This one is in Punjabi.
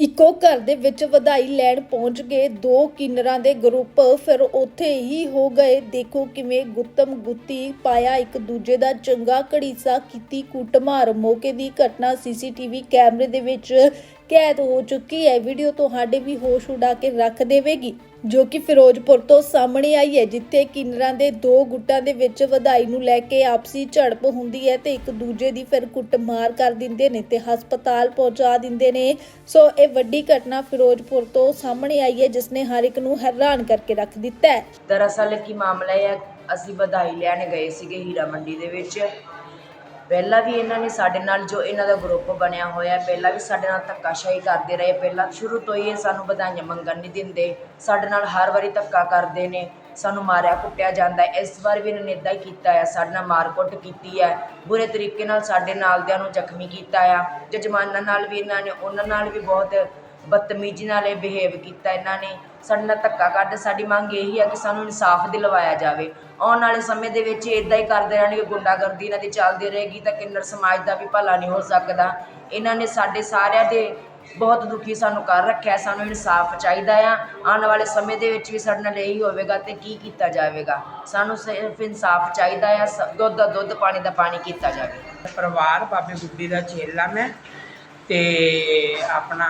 ਇੱਕੋ ਘਰ ਦੇ ਵਿੱਚ ਵਧਾਈ ਲੈਣ ਪਹੁੰਚ ਗਏ। ਦੋ ਕਿੰਨਰਾਂ ਦੇ ਗਰੁੱਪ ਫਿਰ ਉੱਥੇ ਹੀ ਹੋ ਗਏ। ਦੇਖੋ ਕਿਵੇਂ ਗੁੱਤਮ ਗੁੱਤੀ ਪਾਇਆ। ਇੱਕ ਦੂਜੇ ਦਾ ਚੰਗਾ ਘੜੀਸਾ ਕੀਤੀ ਕੁੱਟਮਾਰ। ਮੌਕੇ ਦੀ ਘਟਨਾ ਸੀਸੀਟੀਵੀ ਕੈਮਰੇ ਦੇ ਵਿੱਚ ਕੈਦ ਹੋ ਚੁੱਕੀ ਹੈ। ਵੀਡੀਓ ਤੁਹਾਡੇ ਵੀ ਹੋਸ਼ ਉਡਾ ਕੇ ਰੱਖ ਦੇਵੇਗੀ, ਜੋ ਕਿ ਫਿਰੋਜ਼ਪੁਰ ਤੋਂ ਸਾਹਮਣੇ ਆਈ ਹੈ, ਜਿੱਥੇ ਕਿੰਨਰਾਂ ਦੇ ਦੋ ਗੁੱਟਾਂ ਦੇ ਵਿੱਚ ਵਧਾਈ ਨੂੰ ਲੈ ਕੇ ਆਪਸੀ ਝੜਪ ਹੁੰਦੀ ਹੈ ਤੇ ਇੱਕ ਦੂਜੇ ਦੀ ਫਿਰ ਕੁੱਟਮਾਰ ਕਰ ਦਿੰਦੇ ਨੇ ਤੇ ਹਸਪਤਾਲ ਪਹੁੰਚਾ ਦਿੰਦੇ ਨੇ। ਸੋ ਇਹ ਵੱਡੀ ਘਟਨਾ ਫਿਰੋਜ਼ਪੁਰ ਤੋਂ ਸਾਹਮਣੇ ਆਈ ਹੈ, ਜਿਸ ਨੇ ਹਰ ਇੱਕ ਨੂੰ ਹੈਰਾਨ ਕਰਕੇ ਰੱਖ ਦਿੱਤਾ ਹੈ। ਦਰਅਸਲ ਕੀ ਮਾਮਲਾ ਹੈ? ਅਸੀਂ ਵਧਾਈ ਲੈਣ ਗਏ ਸੀਗੇ ਹੀਰਾ ਮੰਡੀ ਦੇ ਵਿੱਚ। ਪਹਿਲਾਂ ਵੀ ਇਹਨਾਂ ਨੇ ਸਾਡੇ ਨਾਲ ਜੋ ਇਹਨਾਂ ਦਾ ਗਰੁੱਪ ਬਣਿਆ ਹੋਇਆ ਪਹਿਲਾਂ ਵੀ ਸਾਡੇ ਨਾਲ ਧੱਕਾਸ਼ਾਹੀ ਕਰਦੇ ਰਹੇ, ਪਹਿਲਾਂ ਸ਼ੁਰੂ ਤੋਂ ਹੀ ਇਹ ਸਾਨੂੰ ਵਧਾਈਆਂ ਮੰਗਣ ਨਹੀਂ ਦਿੰਦੇ। ਸਾਡੇ ਨਾਲ ਹਰ ਵਾਰੀ ਧੱਕਾ ਕਰਦੇ ਨੇ, ਸਾਨੂੰ ਮਾਰਿਆ ਕੁੱਟਿਆ ਜਾਂਦਾ ਹੈ। ਇਸ ਵਾਰ ਵੀ ਇਹਨਾਂ ਨੇ ਇਦਾਂ ਹੀ ਕੀਤਾ ਹੈ, ਸਾਡੇ ਨਾਲ ਮਾਰਕੁੱਟ ਕੀਤੀ ਹੈ, ਬੁਰੇ ਤਰੀਕੇ ਨਾਲ ਸਾਡੇ ਨਾਲਦਿਆਂ ਨੂੰ ਜ਼ਖਮੀ ਕੀਤਾ ਆ। ਜਜਮਾਨਾਂ ਨਾਲ ਵੀ ਇਹਨਾਂ ਨੇ, ਉਹਨਾਂ ਨਾਲ ਵੀ ਬਹੁਤ ਬਦਤਮੀਜ਼ੀ ਨਾਲ ਇਹ ਬਿਹੇਵ ਕੀਤਾ ਇਹਨਾਂ ਨੇ। ਸਾਡੇ ਨਾਲ ਧੱਕਾ ਕਰਦੇ ਸਾਡੀ ਮੰਗ ਇਹੀ ਹੈ ਕਿ ਸਾਨੂੰ ਇਨਸਾਫ ਦਿਲਵਾਇਆ ਜਾਵੇ। ਆਉਣ ਵਾਲੇ ਸਮੇਂ ਦੇ ਵਿੱਚ ਇਦਾਂ ਹੀ ਕਰਦੇ ਰਹਿਣਗੇ, ਗੁੰਡਾਗਰਦੀ ਇਹਨਾਂ ਦੀ ਚੱਲਦੀ ਰਹੇਗੀ ਤਾਂ ਕਿੰਨਰ ਸਮਾਜ ਦਾ ਵੀ ਭਲਾ ਨਹੀਂ ਹੋ ਸਕਦਾ। ਇਹਨਾਂ ਨੇ ਸਾਡੇ ਸਾਰਿਆਂ ਦੇ ਬਹੁਤ ਦੁਖੀ ਸਾਨੂੰ ਕਰ ਰੱਖਿਆ, ਸਾਨੂੰ ਇਨਸਾਫ ਚਾਹੀਦਾ ਆ। ਆਉਣ ਵਾਲੇ ਸਮੇਂ ਦੇ ਵਿੱਚ ਵੀ ਸਾਡੇ ਨਾਲ ਇਹੀ ਹੋਵੇਗਾ ਤੇ ਕੀ ਕੀਤਾ ਜਾਵੇਗਾ। ਸਾਨੂੰ ਸਿਰਫ ਇਨਸਾਫ ਚਾਹੀਦਾ ਆ, ਸ- ਦੁੱਧ ਦਾ ਦੁੱਧ, ਪਾਣੀ ਦਾ ਪਾਣੀ ਕੀਤਾ ਜਾਵੇ। ਪਰਿਵਾਰ ਬਾਬੇ ਗੁੱਡੀ ਦਾ ਚੇਲਾ ਮੈਂ ਤੇ ਆਪਣਾ